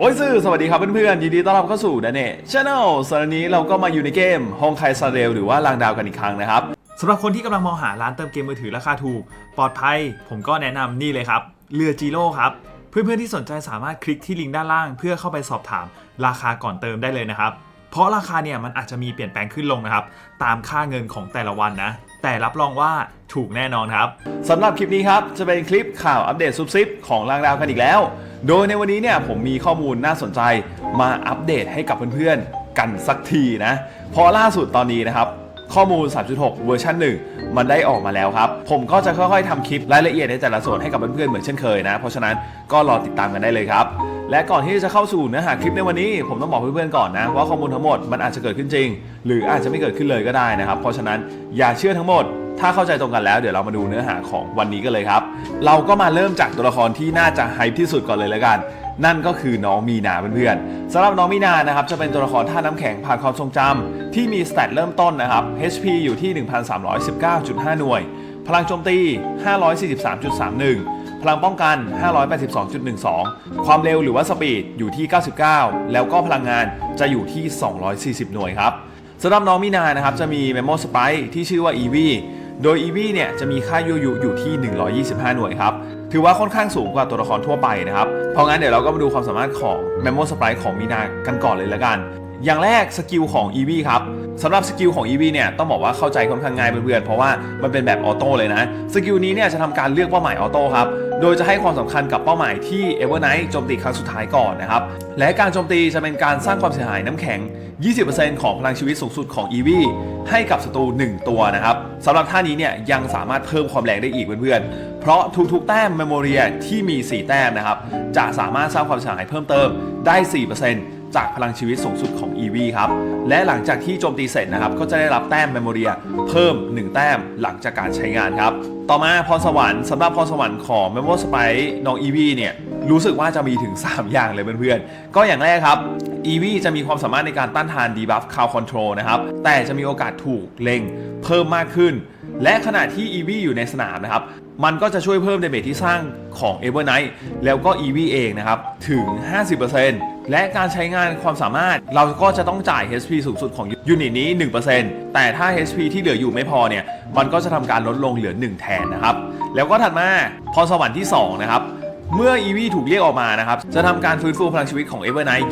โอ้ยซื่อสวัสดีครับเพื่อนๆยินดีต้อนรับเข้าสู่ดันเน่ชาแนลสารนี้เราก็มาอยู่ในเกมฮองไคซาเรลหรือว่าลางดาวกันอีกครั้งนะครับสำหรับคนที่กำลังมองหาร้านเติมเกมมือถือราคาถูก ปลอดภัย ผมก็แนะนำนี่เลยครับเรือจีโร่ครับ เพื่อนๆที่สนใจสามารถคลิกที่ลิงก์ด้านล่าง เพื่อเข้าไปสอบถามราคาก่อนเติมได้เลยนะครับ เพราะราคาเนี่ยมันอาจจะมีเปลี่ยนแปลงขึ้นลงนะครับ ตามค่าเงินของแต่ละวันนะ แต่รับรองว่าถูกแน่นอนครับสำหรับคลิปนี้ครับจะเป็นคลิปข่าวอัปเดตซุบซิบของรางดาวกันอีกแล้ว โดยในวันนี้เนี่ยผมมีข้อมูลน่าสนใจมาอัปเดตให้กับเพื่อนๆกันสักทีนะเพราะล่าสุดตอนนี้นะครับ ข้อมูล 3.6 เวอร์ชัน1 มันได้ออกมาแล้วครับ ผมก็จะค่อยๆทำคลิปรายละเอียดในแต่ละส่วนให้กับเพื่อนๆเหมือนเช่นเคยนะ เพราะฉะนั้นก็รอติดตามกันได้เลยครับ และก่อนที่จะเข้าสู่เนื้อหาคลิปในวันนี้ ผมต้องบอกเพื่อนๆก่อนนะ ว่าข้อมูลทั้งหมดมันอาจจะเกิดขึ้นจริง หรืออาจจะไม่เกิดขึ้นเลยก็ได้นะครับ เพราะฉะนั้นอย่าเชื่อทั้งหมดถ้าเข้าใจตรงกันแล้วเดี๋ยวเรามาดูเนื้อหาของวันนี้กันเลยครับ เราก็มาเริ่มจากตัวละครที่น่าจะไฮที่สุดก่อนเลยแล้วกัน นั่นก็คือน้องมีนาเพื่อนๆสำหรับน้องมีนานะครับจะเป็นตัวละครท่าน้ำแข็งผ่านความทรงจำที่มีสเตตเริ่มต้นนะครับ HP อยู่ที่ 1,319.5 หน่วย พลังโจมตี 543.31 พลังป้องกัน 582.12 ความเร็วหรือว่าสปีดอยู่ที่ 99 แล้วก็พลังงานจะอยู่ที่ 240 หน่วยครับสำหรับน้องมีนานะครับจะมี Memo Sprite ที่ชื่อว่า EV โดย EV เนี่ยจะมีค่ายูยูอยู่ที่ 125 หน่วยครับ ถือว่าค่อนข้างสูงกว่าตัวละครทั่วไปนะครับ เพราะงั้นเดี๋ยวเราก็มาดูความสามารถของ Memo Sprite ของมีนากันก่อนเลยละกัน อย่างแรกสกิลของ EV ครับ สำหรับสกิลของ EV เนี่ยต้องบอกว่าเข้าใจค่อนข้างง่ายเพื่อนๆเพราะว่ามันเป็นแบบออโต้เลยนะสกิลนี้เนี่ยจะทำการเลือกเป้าหมายออโต้ครับโดยจะให้ความสำคัญกับเป้าหมายที่ Evernight โจมตีครั้งสุดท้ายก่อนนะครับและการโจมตีจะเป็นการสร้างความเสียหายน้ำแข็ง 20%ของพลังชีวิตสูงสุดของ EV ให้กับศัตรู1 ตัวนะครับสำหรับท่านี้เนี่ยยังสามารถเพิ่มความแรงได้อีกเพื่อนๆ เพราะทุกๆ แต้มเมมโมเรียที่มี 4 แต้มนะครับจะสามารถสร้างความเสียหายเพิ่มเติมได้ 4% จากพลังชีวิตสูงสุดของ EV ครับ และหลังจากที่โจมตีเสร็จนะครับ ก็จะได้รับแต้มเมมโมเรียเพิ่ม 1 แต้มหลังจากการใช้งานครับ ต่อมาพรสวรรค์สำหรับพรสวรรค์ของ Memo Sprite น้อง EV เนี่ยรู้สึกว่าจะมีถึง 3 อย่างเลยเพื่อนๆ ก็อย่างแรกครับ EV จะมีความสามารถในการต้านทาน debuff Crowd Control นะครับ แต่จะมีโอกาสถูกเล็งเพิ่มมากขึ้น และขณะที่ EV อยู่ในสนามนะครับ มันก็จะช่วยเพิ่มเดเมจที่สร้างของ Evernight แล้วก็ EV เองนะครับ ถึง 50% และการใช้งานความสามารถเราก็จะต้องจ่าย HP สูงสุดของยูนิตนี้ 1%แต่ถ้า HP ที่เหลืออยู่ไม่พอเนี่ย มันก็จะทำการลดลงเหลือ 1 แทนนะครับ แล้วก็ถัดมาพรสวรรค์ที่ 2 นะครับ เมื่อ EV ถูกเรียกออกมานะครับ จะทำการฟื้นฟูพลังชีวิตของ Evernight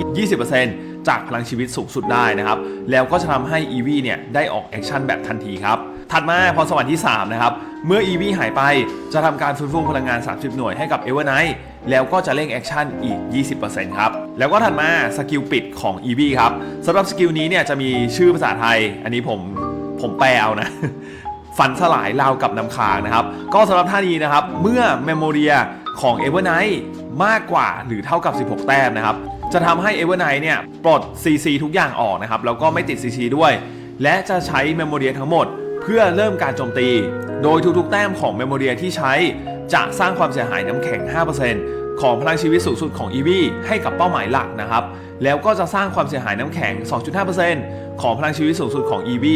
20%จากพลังชีวิตสูงสุดได้นะครับ แล้วก็จะทำให้ EV เนี่ยได้ออกแอคชั่นแบบทันทีครับ ถัดมาพรสวรรค์ที่ 3 นะครับ เมื่อ EV หายไปจะทำการฟื้นฟูพลังงาน 30 หน่วยให้กับ Evernight แล้วก็จะเร่งแอคชั่นอีก 20%ครับ แล้วก็ถัดมาสกิลปิดของ EV ครับสำหรับสกิลนี้เนี่ยจะมีชื่อภาษาไทย อันนี้ผมผมแปลเอานะฝันสลายราวกับน้ำค้างนะครับ ก็สำหรับท่านี้นะครับ เมื่อเมมโมเรียของ Evernight มากกว่าหรือเท่ากับ 16 แต้มนะครับ จะทำให้ Evernight เนี่ยปลด CC ทุกอย่างออกนะครับ แล้วก็ไม่ติด CC ด้วย และจะใช้เมมโมเรียทั้งหมด เพื่อเริ่มการโจมตี โดยทุกๆ แต้มของเมมโมเรียที่ใช้ จะสร้างความเสียหายน้ำแข็ง 5%ของพลังชีวิตสูงสุดของ EV ให้กับเป้าหมายหลักนะครับ แล้วก็จะสร้างความเสียหายน้ำแข็ง 2.5%ของพลังชีวิตสูงสุดของ EV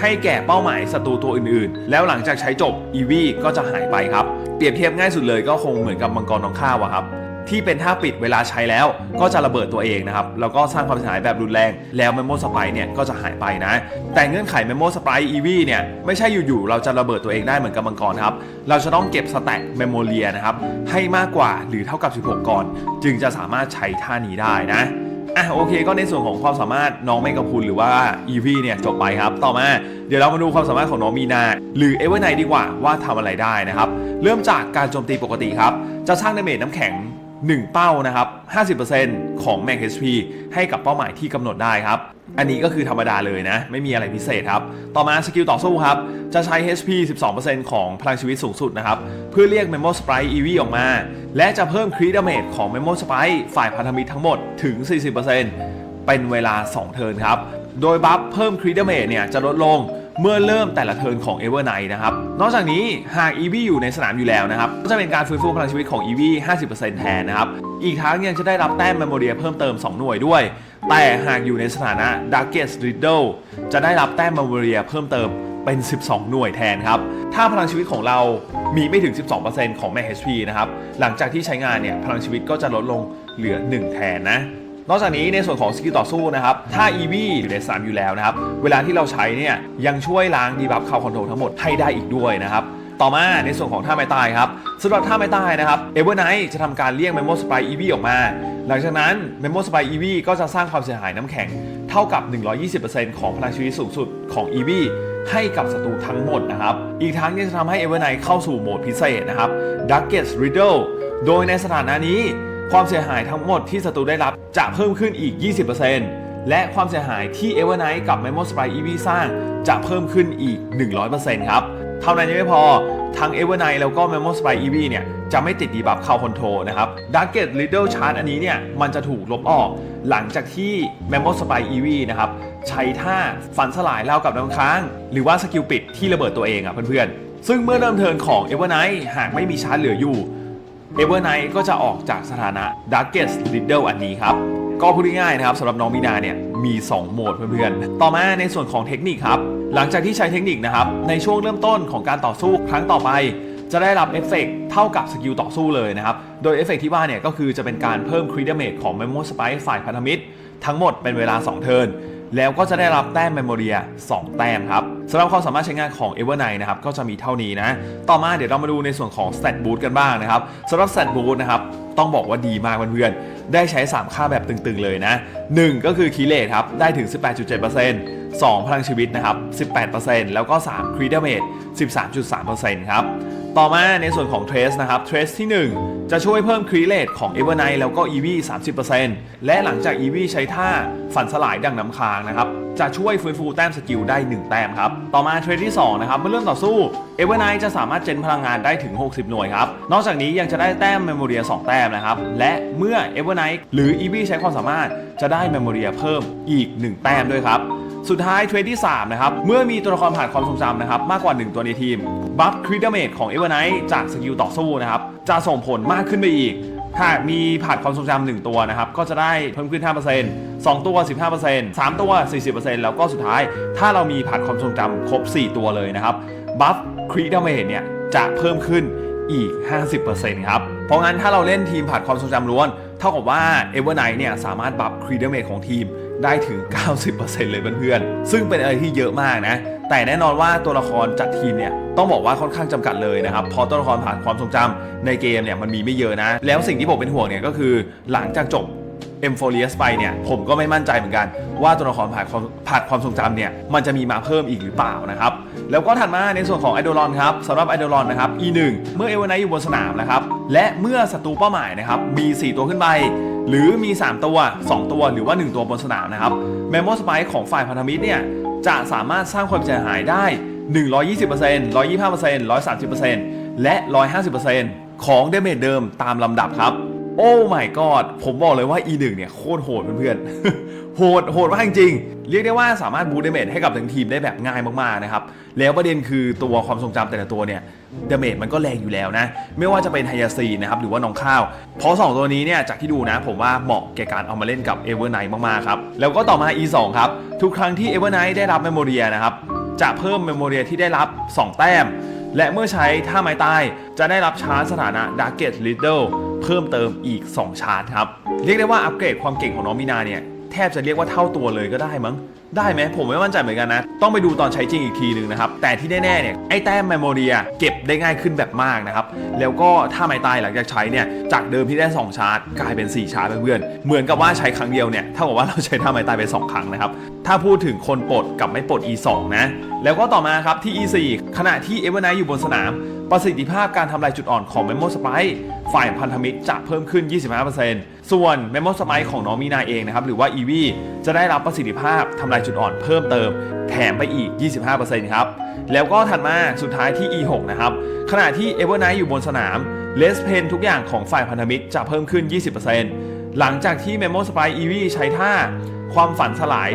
ให้แก่เป้าหมายศัตรูตัวอื่นๆ แล้วหลังจากใช้จบ EV ก็จะหายไปครับ เปรียบเทียบง่ายสุดเลยก็คงเหมือนกับมังกรน้องข้าวอะครับ ที่เป็นท่าปิดเวลาใช้แล้วก็จะระเบิดตัวเองนะครับ แล้วก็สร้างความเสียหายแบบรุนแรง แล้วเมมโมสไปเนี่ยก็จะหายไปนะ แต่เงื่อนไขเมมโมสไป EV เนี่ยไม่ใช่อยู่ๆเราจะระเบิดตัวเองได้เหมือนกับมังกรครับ เราจะต้องเก็บสแต็กเมมโมเรียนะครับ ให้มากกว่าหรือเท่ากับ 16 ก่อน จึงจะสามารถใช้ท่านี้ได้นะอะโอเคก็ในส่วนของความสามารถน้องเมกะพุนหรือว่า EV เนี่ยจบไปครับ ต่อมาเดี๋ยวเรามาดูความสามารถของน้องมีนา หรือ e v e r n i g h t ดีกว่าว่าทำอะไรได้นะครับ เริ่มจากการโจมตีปกติครับ จะสร้างดาเมจน้ำแข็ง 1 เป้านะครับ 50%ของ Max HP ให้กับเป้าหมายที่กำหนดได้ครับ อันนี้ก็คือธรรมดาเลยนะ ไม่มีอะไรพิเศษครับ ต่อมาสกิลต่อสู้ครับ จะใช้ HP 12%ของพลังชีวิตสูงสุดนะครับ เพื่อเรียก Memo Sprite EV ออกมา และจะเพิ่มครีดเมจของ Memo Sprite ฝ่ายพันธมิตรทั้งหมดถึง 40%เป็นเวลา 2 เทิร์นครับ โดยบัฟเพิ่มครีดเมจเนี่ยจะลดลง เมื่อเริ่มแต่ละเทิร์นของ Evernight นะครับ นอกจากนี้หาก EV อยู่ในสนามอยู่แล้วนะครับ ก็จะเป็นการฟื้นฟูพลังชีวิตของ EV 50%แทนนะครับ อีกทั้งยังจะได้รับแต้มเมมโมเรียเพิ่มเติม 2 หน่วยด้วย แต่หากอยู่ในสถานะ Darkest Riddle จะได้รับแต้มเมมโมเรียเพิ่มเติมเป็น 12 หน่วยแทนครับ ถ้าพลังชีวิตของเรามีไม่ถึง 12%ของ Max HP นะครับ หลังจากที่ใช้งานเนี่ย พลังชีวิตก็จะลดลงเหลือ 1 แทนนะ นอกจากนี้ในส่วนของสกิลต่อสู้นะครับถ้า EV อยู่ในสนามอยู่แล้วนะครับเวลาที่เราใช้เนี่ยยังช่วยล้างดีบัฟคาวคอนโทรลทั้งหมดให้ได้อีกด้วยนะครับต่อมาในส่วนของท่าไม้ตายครับสำหรับท่าไม้ตายนะครับเอเวอร์ไนท์จะทำการเรียกเมมโมสไปอีวีออกมา หลังจากนั้นเมมโมสไปอีวีก็จะสร้างความเสียหายน้ำแข็ง เท่ากับ 120%ของพลังชีวิตสูงสุดของ EV ให้กับศัตรูทั้งหมดนะครับ อีกทั้งยังจะทำให้เอเวอร์ไนท์เข้าสู่โหมดพิเศษนะครับ Darkest Riddle โดยในสถานะนี้ ความเสียหายทั้งหมดที่ศัตรูได้รับจะเพิ่มขึ้นอีก 20%และความเสียหายที่ Evernight กับ Memo Spy EV สร้างจะเพิ่มขึ้นอีก 100%ครับ เท่านั้นยังไม่พอ ทั้ง Evernight แล้วก็ Memo Spy EV เนี่ยจะไม่ติดดีบัฟคาคอนโทรนะครับ Darket Riddle Chart อันนี้เนี่ยมันจะถูกลบออก หลังจากที่ Memo Spy EV นะครับใช้ท่าฟันสลายเล่ากับน้ำค้าง หรือว่าสกิลปิดที่ระเบิดตัวเองอะเพื่อนๆซึ่งเมื่อเริ่มเทิร์นของ Evernight หากไม่มีชาร์จเหลืออยู่ เอเวอร์ไนท์ก็จะออกจากสถานะ Darkest Riddle อันนี้ครับ ก็พูดง่ายๆนะครับสำหรับน้องมีนาเนี่ยมี 2 โหมดเพื่อนๆ ต่อมาในส่วนของเทคนิคครับ หลังจากที่ใช้เทคนิคนะครับ ในช่วงเริ่มต้นของการต่อสู้ครั้งต่อไป จะได้รับเอฟเฟกต์เท่ากับสกิลต่อสู้เลยนะครับ โดยเอฟเฟกต์ที่ว่าเนี่ยก็คือจะเป็นการเพิ่มครีดเม e ของ Memo Spike ฝ่ายพันธมิตร ทั้งหมดเป็นเวลา 2 เทิร์น แล้วก็จะได้รับแต้มเมมโมเรีย 2 แต้มครับสำหรับความสามารถใช้งานของ Evernight นะครับก็จะมีเท่านี้นะ ต่อมาเดี๋ยวเรามาดูในส่วนของ Stat Boost กันบ้างนะครับสำหรับ Stat Boost นะครับต้องบอกว่าดีมากเพื่อนๆ ได้ใช้ 3 ค่าแบบตึงๆเลยนะ 1 ก็คือคีเลทครับ ได้ถึง 18.7% 2 พลังชีวิตนะครับ 18%แล้วก็ 3 ครีดเมท13.3%ครับ ต่อมาในส่วนของ Trace นะครับ Trace ที่ 1 จะช่วยเพิ่มครีเลทของ Evernight แล้วก็ EV 30%และหลังจาก EV ใช้ท่าฝันสลายดังน้ำค้างนะครับจะช่วยฟื้นฟูแต้มสกิลได้ 1 แต้มครับ ต่อมาเทรดที่ 2 นะครับ เมื่อเริ่มต่อสู้ Evernight จะสามารถเจนพลังงานได้ถึง 60 หน่วยครับ นอกจากนี้ยังจะได้แต้มเมมโมเรีย 2 แต้มนะครับ และเมื่อ Evernight หรือ EV ใช้ความสามารถจะได้เมมโมเรียเพิ่มอีก 1 แต้มด้วยครับ สุดท้ายเทรดที่ 3 นะครับ เมื่อมีตัวละครผ่านความทรงจำนะครับ มากกว่า 1 ตัวในทีม บัฟคริดเมทของ e v e r n i g h t จากสกิลต่อสู้นะครับ จะส่งผลมากขึ้นไปอีก หากมีผ่านความทรงจำหนึ่งตัวนะครับ ก็จะได้เพิ่มขึ้น 5% 2 ตัว 15% 3 ตัว 40%แล้วก็สุดท้าย ถ้าเรามีผ่านความทรงจำครบ 4 ตัวเลยนะครับบัฟคริดเมทเนี่ยจะเพิ่มขึ้นอีก 50%ครับ เพราะงั้นถ้าเราเล่นทีมผ่านความทรงจำล้วน เท่ากับว่า Evernight เนี่ยสามารถบัฟครีเดเมทของทีมได้ถึง 90%เลยเพื่อนๆ ซึ่งเป็นอะไรที่เยอะมากนะ แต่แน่นอนว่าตัวละครจัดทีมเนี่ยต้องบอกว่าค่อนข้างจำกัดเลยนะครับเพราะตัวละครผ่านความทรงจำในเกมเนี่ยมันมีไม่เยอะนะ แล้วสิ่งที่ผมเป็นห่วงเนี่ยก็คือหลังจากจบ e m p h o r i u s ไปเนี่ยผมก็ไม่มั่นใจเหมือนกัน ว่าตัวละครผ่านความผ่านความทรงจำเนี่ยมันจะมีมาเพิ่มอีกหรือเปล่านะครับ แล้วก็ถัดมาในส่วนของไอดอลอนครับสำหรับไอดอลอนนะครับ E1 เมื่อเอเวอร์ไนท์อยู่บนสนามนะครับ และเมื่อศัตรูเป้าหมายนะครับมี 4 ตัวขึ้นไป หรือมี 3 ตัว 2 ตัวหรือว่า 1 ตัวบนสนามนะครับเมมโมสไปของฝ่ายพันธมิตรเนี่ย จะสามารถสร้างความเสียหายได้ 120% 125% 130%และ 150%ของเดเมจเดิมตามลำดับครับ โอ้ my god ผมบอกเลยว่า E1 เนี่ยโคตรโหดเพื่อนๆ โหดโหดมากจริงๆเรียกได้ว่าสามารถบูตเดเมจให้กับทั้งทีมได้แบบง่ายมากๆนะครับ แล้วประเด็นคือตัวความทรงจำแต่ละตัวเนี่ยเดเมจมันก็แรงอยู่แล้วนะ ไม่ว่าจะเป็นไฮยาซีนะครับหรือว่าน้องข้าว เพราะ 2 ตัวนี้เนี่ยจากที่ดูนะ ผมว่าเหมาะแก่การเอามาเล่นกับเอเวอร์ไนท์มากๆครับ แล้วก็ต่อมา E2 ครับ ทุกครั้งที่เอเวอร์ไนท์ได้รับเมมโมเรียนะครับจะเพิ่มเมมโมเรียที่ได้รับ 2 แต้ม และเมื่อใช้ท่าไม้ตายจะได้รับชาร์จสถานะ Darket Riddle เพิ่มเติมอีก 2 ชาร์จครับ เรียกได้ว่าอัปเกรดความเก่งของน้องมินาเนี่ย แทบจะเรียกว่าเท่าตัวเลยก็ได้มั้ง ได้ไหมผมไม่มั่นใจเหมือนกันนะ ต้องไปดูตอนใช้จริงอีกทีหนึ่งนะครับ แต่ที่แน่ๆเนี่ยไอ้แต้มเมมโมเรียเก็บได้ง่ายขึ้นแบบมากนะครับ แล้วก็ถ้าไม้ตายหลังจากใช้เนี่ยจากเดิมที่ได้ 2 ชาร์จ กลายเป็น 4 ชาร์จเพื่อนๆเหมือนกับว่าใช้ครั้งเดียวเนี่ยเท่ากับว่าเราใช้ท่าไม้ตายไป 2 ครั้งนะครับ ถ้าพูดถึงคนปลดกับไม่ปลด E2 นะแล้วก็ต่อมาครับที่ E4 ขณะที่ Evernight อยู่บนสนามประสิทธิภาพการทำลายจุดอ่อนของ Memo Spike ฝ่ายพันธมิตรจะเพิ่มขึ้น 25%ส่วน Memo Spike ของน้องมีนาเองนะครับหรือว่า EV จะได้รับประสิทธิภาพทำลายจุดอ่อนเพิ่มเติม แถมไปอีก 25%ครับ แล้วก็ถัดมาสุดท้ายที่ E6 นะครับ ขณะที่ Evernight อยู่บนสนามเลสเพนทุกอย่างของฝ่ายพันธมิตรจะเพิ่มขึ้น 20%หลังจากที่ Memo Spy EV ใช้ท่าความฝันสลาย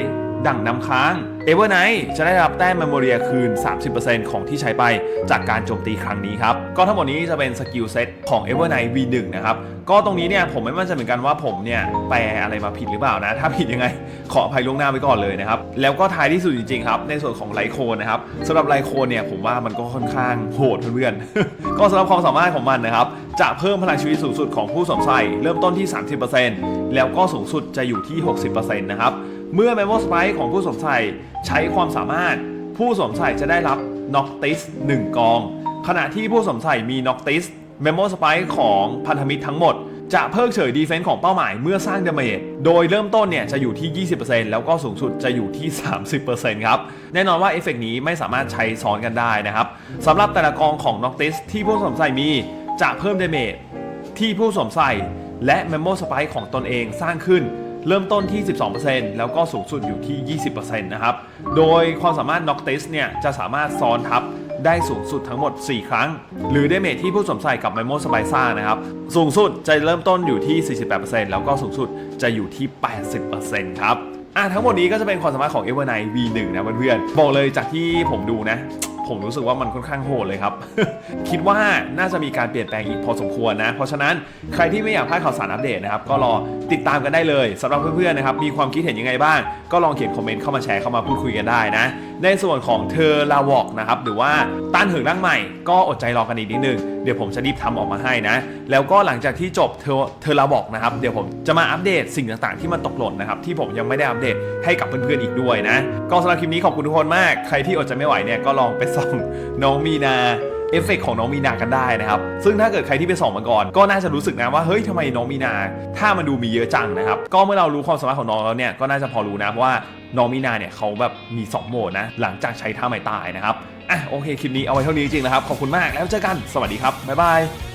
ดั่งน้ำค้าง e v e r n i g h t จะได้รับแต้ม Memoria คืน 30%ของที่ใช้ไปจากการโจมตีครั้งนี้ครับ ก็ทั้งหมดนี้จะเป็นสกิลเซ็ตของ e v e r n i g h t V1 นะครับ ก็ตรงนี้เนี่ยผมไม่มั่นใจเหมือนกันว่าผมเนี่ยแปลอะไรมาผิดหรือเปล่านะ ถ้าผิดยังไง ขออภัยล่วงหน้าไว้ก่อนเลยนะครับ แล้วก็ท้ายที่สุดจริงๆครับ ในส่วนของไลโคนนะครับสำหรับไลโคนเนี่ยผมว่ามันก็ค่อนข้างโหดเพื่อนๆก็สำหรับความสามารถของมันนะครับจะเพิ่มพลังชีวิตสูงสุดของผู้สวมใส่เริ่มต้นที่ 30%แล้วก็สูงสุดจะอยู่ที่ 60%นะครับ เมื่อ Memo Spike ของผู้สวมใส่ใช้ความสามารถ ผู้สวมใส่จะได้รับ Noctis 1 กอง ขณะที่ผู้สวมใส่มี Noctis Memo Spike ของพันธมิตรทั้งหมด จะเพิกเฉยดีเฟนส์ของเป้าหมายเมื่อสร้างดาเมจ โดยเริ่มต้นเนี่ยจะอยู่ที่ 20%แล้วก็สูงสุดจะอยู่ที่ 30%ครับ แน่นอนว่าเอฟเฟกต์นี้ไม่สามารถใช้ซ้อนกันได้นะครับสำหรับแต่ละกองของ Noctis ที่ผู้สวมใส่มีจะเพิ่มดาเมจที่ผู้สวมใส่และ Memo Spike ของตนเองสร้างขึ้น เริ่มต้นที่ 12%แล้วก็สูงสุดอยู่ที่ 20%นะครับ โดยความสามารถ Noctis เนี่ยจะสามารถซ้อนทับได้สูงสุดทั้งหมด 4 ครั้ง หรือได้เมจที่ผู้สวมใส่กับ Memo Spike สร้านะครับ สูงสุดจะเริ่มต้นอยู่ที่ 48%แล้วก็สูงสุดจะอยู่ที่ 80%ครับอะทั้งหมดนี้ก็จะเป็นความสามารถของ Evernight V1 นะเพื่อนๆ บอกเลยจากที่ผมดูนะ ผมรู้สึกว่ามันค่อนข้างโหดเลยครับ คิดว่าน่าจะมีการเปลี่ยนแปลงอีกพอสมควรนะ เพราะฉะนั้นใครที่ไม่อยากพลาดข่าวสารอัปเดตนะครับก็รอติดตามกันได้เลยสำหรับเพื่อนๆนะครับมีความคิดเห็นยังไงบ้าง ก็ลองเขียนคอมเมนต์เข้ามาแชร์เข้ามาพูดคุยกันได้นะ ในส่วนของเธอลาวอกนะครับหรือว่าต้านเหิงร่างใหม่ ก็อดใจรอกันอีกนิดนึงเดี๋ยวผมจะรีบทำออกมาให้นะ แล้วก็หลังจากที่จบเธอเธอลาบอกนะครับเดี๋ยวผมจะมาอัปเดตสิ่งต่างๆ ที่มันตกหล่นนะครับที่ผมยังไม่ได้อัปเดตให้กับเพื่อนๆอีกด้วยนะก็สำหรับคลิปนี้ขอบคุณทุกคนมาก ใครที่อดใจไม่ไหวเนี่ยก็ลองไปสองน้องมีนาเอฟเฟกต์ของน้องมีนากันได้นะครับ ซึ่งถ้าเกิดใครที่ไปส่องมาก่อน ก็น่าจะรู้สึกนะว่าเฮ้ยทำไมน้องมีนา ถ้ามันดูมีเยอะจังนะครับ ก็เมื่อเรารู้ความสามารถของน้องแล้วเนี่ยก็น่าจะพอรู้นะว่าน้องมีนาเนี่ยเขาแบบมี 2 โหมดนะ หลังจากใช้ท่าไม้ตายนะครับอะโอเคคลิปนี้เอาไว้เท่านี้จริงๆนะครับขอบคุณมากแล้วเจอกันสวัสดีครับบ๊ายบาย